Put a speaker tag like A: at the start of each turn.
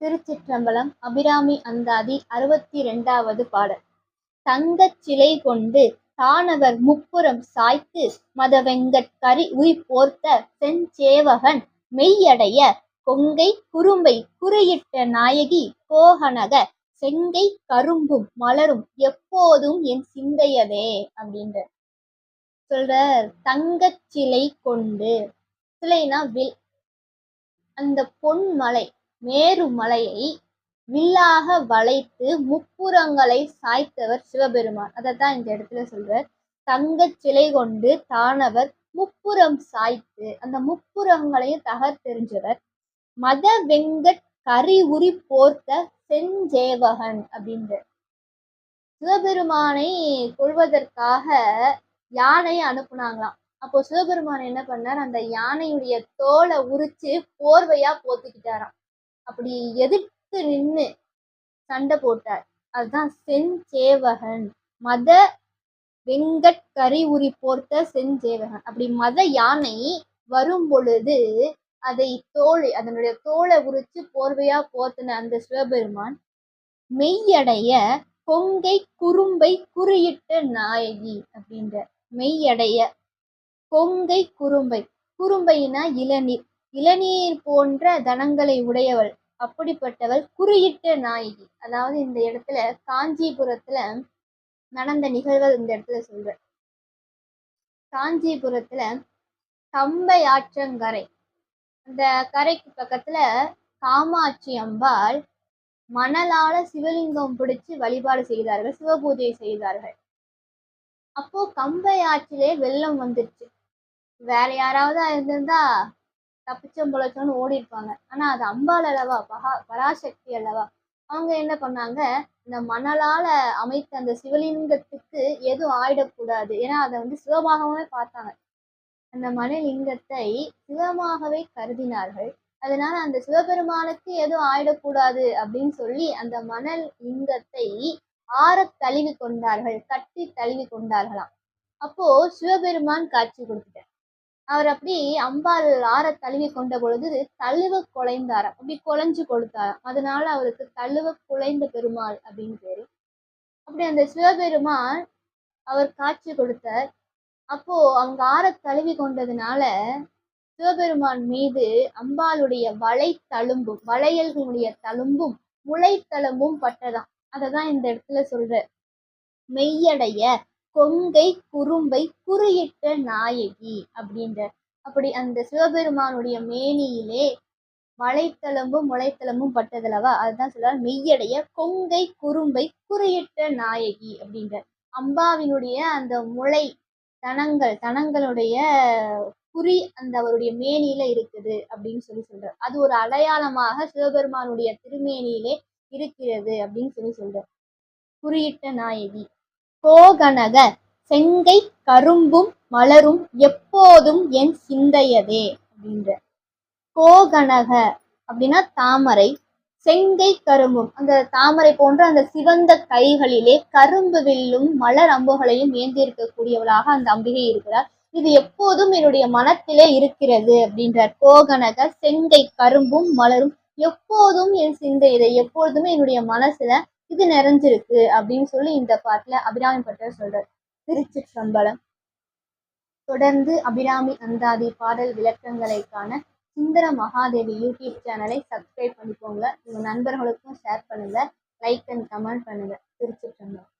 A: திருச்சிற்றம்பலம் அபிராமி அந்தாதி அறுபத்தி இரண்டாவது பாடல். தங்கச் சிலை கொண்டு தானவர் முப்புறம் சாய்த்து மதவெங்கட்கரி உய் போர்த்த செஞ்சேவகன் மெய்யடைய கொங்கை குறும்பை குறியிட்ட நாயகி கோகனக செங்கை கரும்பும் மலரும் எப்போதும் என் சிந்தையதே அப்படின்ற சொல்ற தங்கச் சிலை கொண்டு சிலைனா வில் அந்த பொன்மலை மேரு மலையை வில்லாக வளைத்து முப்புறங்களை சாய்த்தவர் சிவபெருமான். அதை தான் இந்த இடத்துல சொல்றார். தங்க சிலை கொண்டு தானவர் முப்புறம் சாய்த்து அந்த முப்புறங்களையும் தகர்த்தெறிஞ்சவர். மத வெங்கட் கரி உரி போர்த்த செஞ்சேவகன் அப்படின்ற. சிவபெருமானை கொள்வதற்காக யானையை அனுப்புனாங்களாம். அப்போ சிவபெருமான் என்ன பண்ணார்? அந்த யானையுடைய தோலை உரிச்சு போர்வையா போத்திக்கிட்டாராம். அப்படி எதிர்த்து நின்று சண்டை போட்டார். அதுதான் செஞ்சேவகன். மத வெங்கட் கரி உரி போர்த்த செஞ்சேவகன். அப்படி மத யானை வரும் பொழுது அதை தோல் அதனுடைய தோலை உரிச்சு போர்வையா போர்த்தின அந்த சிவபெருமான் மெய்யடைய கொங்கை குறும்பை குறியிட்ட நாயகி அப்படின்ற மெய்யடைய கொங்கை குறும்பை. குறும்பைனா இளநீர். இளநீர் போன்ற தனங்களை உடையவள். அப்படிப்பட்டவள் குறியிட்ட நாயகி. அதாவது இந்த இடத்துல காஞ்சிபுரத்துல நடந்த நிகழ்வு இந்த இடத்துல சொல்ற காஞ்சிபுரத்துல கம்பை ஆற்றங்கரை. அந்த கரைக்கு பக்கத்துல காமாட்சி அம்பாள் மணலால சிவலிங்கம் பிடிச்சு வழிபாடு செய்தார்கள் சிவபூஜை செய்தார்கள். அப்போ கம்பை ஆற்றிலே வெள்ளம் வந்துருச்சு. வேற யாராவது இருந்திருந்தா தப்பிச்சம் பொழைச்சோன்னு ஓடி இருப்பாங்க ஆனா அது அம்பாள் அல்லவா? பகா பராசக்தி அல்லவா? அவங்க என்ன பண்ணாங்க? இந்த மணலால அமைத்த அந்த சிவலிங்கத்துக்கு எதுவும் ஆயிடக்கூடாது? ஏன்னா அதை வந்து சிவமாகவே பார்த்தாங்க. அந்த மணலிங்கத்தை சிவமாகவே கருதினார்கள். அதனால அந்த சிவபெருமானுக்கு எதுவும் ஆயிடக்கூடாது? அப்படின்னு சொல்லி அந்த மணல் லிங்கத்தை ஆற தழுவி கொண்டார்கள் கட்டி தழுவி கொண்டார்களாம். அப்போ சிவபெருமான் காட்சி கொடுத்துட்டார். அவர் அப்படி அம்பாள் ஆற தழுவி கொண்ட பொழுது தழுவ குலைந்தாராம். அப்படி குலைஞ்சு கொடுத்தாராம் அதனால அவருக்கு தழுவ குலைந்த பெருமாள் அப்படின்னு பேரு. அப்படி அந்த சிவபெருமான் அவர் காட்சி கொடுத்தார். அப்போ அவங்க ஆற தழுவி கொண்டதுனால சிவபெருமான் மீது அம்பாளுடைய வளை தழும்பும் வளையல்களுடைய தழும்பும் முளை தழும்பும் பட்டதாம். அததான் இந்த இடத்துல சொல்ற. மெய்யடைய கொங்கை குறும்பை குறியிட்ட நாயகி அப்படின்ற அப்படி அந்த சிவபெருமானுடைய மேனியிலே மலைத்தளம்பும் முளைத்தளம்பும் பட்டதளவா அதுதான் சொல்லுவார் மெய்யடைய கொங்கை குறும்பை குறியிட்ட நாயகி அப்படின்ற. அம்பாவினுடைய அந்த முளை தனங்கள் தனங்களுடைய குறி அந்த அவருடைய மேனியில இருக்குது அப்படின்னு சொல்லி சொல்றார். அது ஒரு அடையாளமாக சிவபெருமானுடைய திருமேனியிலே இருக்கிறது அப்படின்னு சொல்லி சொல்றார். குறியிட்ட நாயகி. கோகனக செங்கை கரும்பும் மலரும் எப்போதும் என் சிந்தையதே அப்படின்ற. கோகனக அப்படின்னா தாமரை செங்கை கரும்பும் அந்த தாமரை போன்ற அந்த சிவந்த கைகளிலே கரும்பு வில்லும் மலர் அம்புகளையும் ஏந்தி இருக்கக்கூடியவளாக அந்த அம்பிகை இருக்கிறார். இது எப்போதும் என்னுடைய மனத்திலே இருக்கிறது அப்படின்றார். கோகனக செங்கை கரும்பும் மலரும் எப்போதும் என் சிந்தை இதை எப்பொழுதுமே என்னுடைய மனசுல இது நிறைஞ்சிருக்கு அப்படின்னு சொல்லி இந்த பாட்டுல அபிராமி பட்டர் சொல்றார். திருச்சிற்றம்பலம். தொடர்ந்து அபிராமி அந்தாதி பாடல் விளக்கங்களை காண சுந்தர மகாதேவி யூடியூப் சேனலை சப்ஸ்கிரைப் பண்ணிக்கோங்க. உங்க நண்பர்களுக்கும் ஷேர் பண்ணுங்க. லைக் அண்ட் கமெண்ட் பண்ணுங்க. திருச்சிற்றம்பலம்.